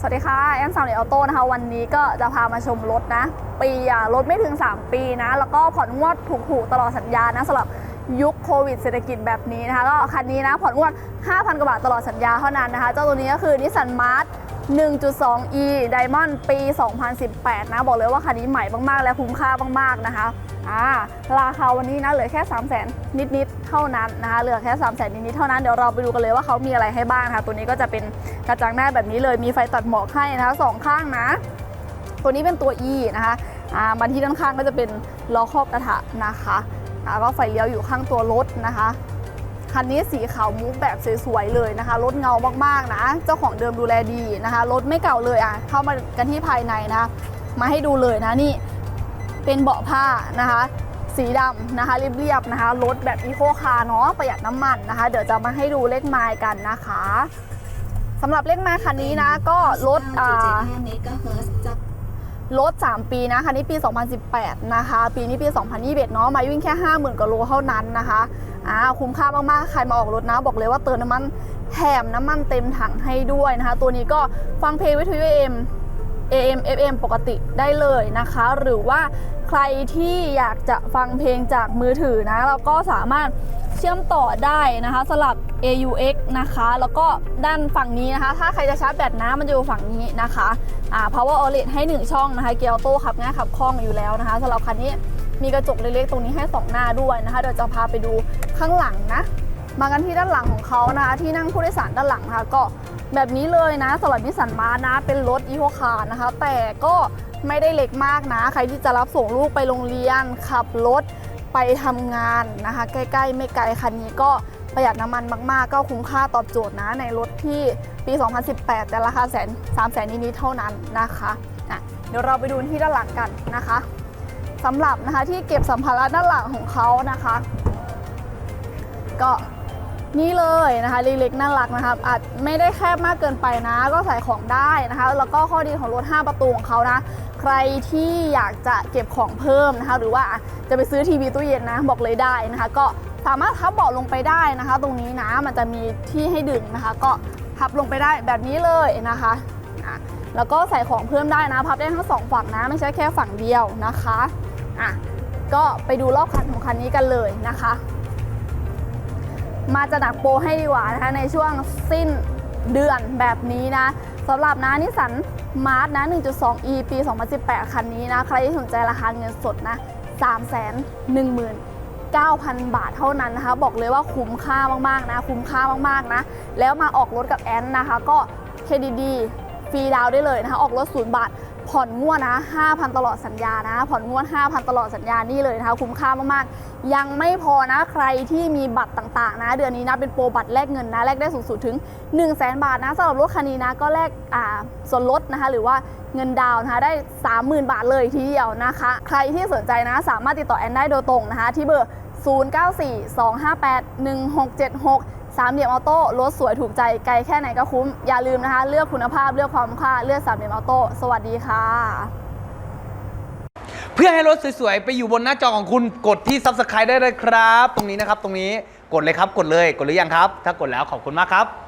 สวัสดีค่ะ แอมสาวเหลียออโต้นะคะ วันนี้ก็จะพามาชมรถนะ ปีอะรถไม่ถึง 3 ปีนะ แล้วก็ผ่อนงวดถูกๆ ตลอดสัญญานะสำหรับยุคโควิดเศรษฐกิจแบบนี้นะคะ ก็คันนี้นะ ผ่อนงวด 5,000 กว่าบาทตลอดสัญญาเท่านั้นนะคะ เจ้าตัวนี้ก็คือนิสสันมาร์ท 1.2e Diamond ปี 2018 นะ บอกเลยว่าคันนี้ใหม่มากๆ และคุ้มค่ามากๆนะคะอ่าราคาวันนี้นะเหลือแค่ 3 0 0 0 0 0 นิดๆ เท่านั้นนะคะ เหลือแค่ 3 0 0 0 0 0 นิดๆ เท่านั้น เดี๋ยวเราไปดูกันเลยว่าเขามีอะไรให้บ้างนะคะตัวนี้ก็จะเป็น กระจังหน้าแบบนี้เลยมีไฟตัดหมอกให้นะคะสองข้างนะ ตัวนี้เป็นตัว E นะคะอาบันที่ด้านข้างก็จะเป็นล้อครอบกระทะนะคะอาก็ไฟเลี้ยวอยู่ข้างตัวรถนะคะคันนี้สีขาวมุกแบบสวยๆเลยนะคะรถเงามากๆนะ เจ้าของเดิมดูแลดีนะคะรถไม่เก่าเลยอะเข้ามากันที่ภายในนะ มาให้ดูเลยนะนี่เป็นเบาะผ้านะคะ สีดำนะคะเรียบๆนะคะรถแบบอีโคคาร์เนาะประหยัดน้ำมันนะคะ เดี๋ยวจะมาให้ดูเลขไมล์กันนะคะ สำหรับเลขไมล์คันนี้นะก็รถอ่า5เมกะเฮิรตซ์จากรถ3ปีนะคันนี้ปี 2018 นะคะ ปีนี้ปี 2021 เนาะมาวิ่งแค่ 50,000กว่าโลเท่านั้นนะคะอ่าคุ้มค่ามากๆ ใครมาออกรถนะ บอกเลยว่าเติมน้ำมันแถมน้ำมันเต็มถังให้ด้วยนะคะ ตัวนี้ก็ฟังเพลงวิทยุ AM AM FM ปกติได้เลยนะคะ หรือว่า ใครที่อยากจะฟังเพลงจากมือถือนะ เราก็สามารถเชื่อมต่อได้นะคะ สลับ AUX นะคะ แล้วก็ด้านฝั่งนี้นะคะ ถ้าใครจะชาร์จแบตนะมันจะอยู่ฝั่งนี้นะคะอ่า power outlet ให้ 1 ช่องนะคะ เกียร์ออโต้ขับง่ายขับคล่องอยู่แล้วนะคะสำหรับคันนี้มีกระจกเล็กๆตรงนี้ให้ 2 หน้าด้วยนะคะเดี๋ยวจะพาไปดูข้างหลังนะ มากันที่ด้านหลังของเขานะคะ ที่นั่งผู้โดยสารด้านหลังนะคะก็แบบนี้เลยนะสำหรับนิสสันมานะเป็นรถอีโคคาร์นะคะ แต่ก็ ไม่ได้เล็กมากนะ ใครที่จะรับส่งลูกไปโรงเรียน ขับรถไปทำงานนะคะ ใกล้ ๆ ไม่ไกลคันนี้ก็ประหยัดน้ำมันมาก ๆ ก็คุ้มค่าตอบโจทย์นะ ในรถที่ปี 2018 แต่ราคาแสนสามแสนนิดๆเท่านั้นนะคะอะเดี๋ยวเราไปดูที่ด้านหลังกันนะคะสำหรับนะคะที่เก็บสัมภาระด้านหลังของเขานะคะ ก็นี่เลยนะคะเล็กๆน่ารักนะครับอาจไม่ได้แคบมากเกินไปนะ ก็ใส่ของได้นะคะ แล้วก็ข้อดีของรถ 5 ประตูของเขานะ ใครที่อยากจะเก็บของเพิ่มนะคะ หรือว่าจะไปซื้อทีวีตู้เย็นนะบอกเลยได้นะคะ ก็สามารถพับเบาะลงไปได้นะคะ ตรงนี้นะมันจะมีที่ให้ดึงนะคะ ก็พับลงไปได้แบบนี้เลยนะคะอะแล้วก็ใส่ของเพิ่มได้นะ พับได้ทั้งสองฝั่งนะ ไม่ใช่แค่ฝั่งเดียวนะคะอะก็ไปดูรอบคันของคันนี้กันเลยนะคะ มาจะหนักโปรให้ดีกว่านะคะในช่วงสิ้น เดือนแบบนี้นะสำหรับนะนิสันมาร์ทนะ 1.2e ปี 2018 คันนี้นะ ใครที่สนใจราคาเงินสดนะ 319,000 บาทเท่านั้นนะคะ บอกเลยว่าคุ้มค่ามากๆนะ คุ้มค่ามากๆนะ แล้วมาออกรถกับแอนนะคะ ก็เครดิตดีฟรีดาวได้เลยนะคะ ออกรถศูนย์บาท ผ่อนงวดนะ 5,000 ตลอดสัญญานะ ผ่อนงวด 5,000 ตลอดสัญญา นี่เลยนะคะ คุ้มค่ามากๆ ยังไม่พอนะ ใครที่มีบัตรต่างๆ นะ เดือนนี้นะ เป็นโปรบัตรแลกเงินนะ แลกได้สูงสุดถึง 1 0 0 0 0แบาทนะสำหรับรถคันนี้นะ ก็แลกอ่าส่วนลดนะคะ หรือว่าเงินดาวน์นะคะ ได้ 30,000 บาทเลยทีเดียวนะคะ ใครที่สนใจนะ สามารถติดต่อแอนได้โดยตรงนะคะ ที่เบอร์ 0942581676 สามเหลี่ยมออโต้รถสวยถูกใจไกลแค่ไหนก็คุ้ม อย่าลืมนะคะ เลือกคุณภาพเลือกความค่าเลือกสามเหลี่ยมออโต้สวัสดีค่ะ เพื่อให้รถสวยๆ ไปอยู่บนหน้าจอของคุณกดที่ Subscribe ได้เลยครับ ตรงนี้นะครับ ตรงนี้กดเลยครับกดเลยกดหรือยังครับ ถ้ากดแล้วขอบคุณมากครับ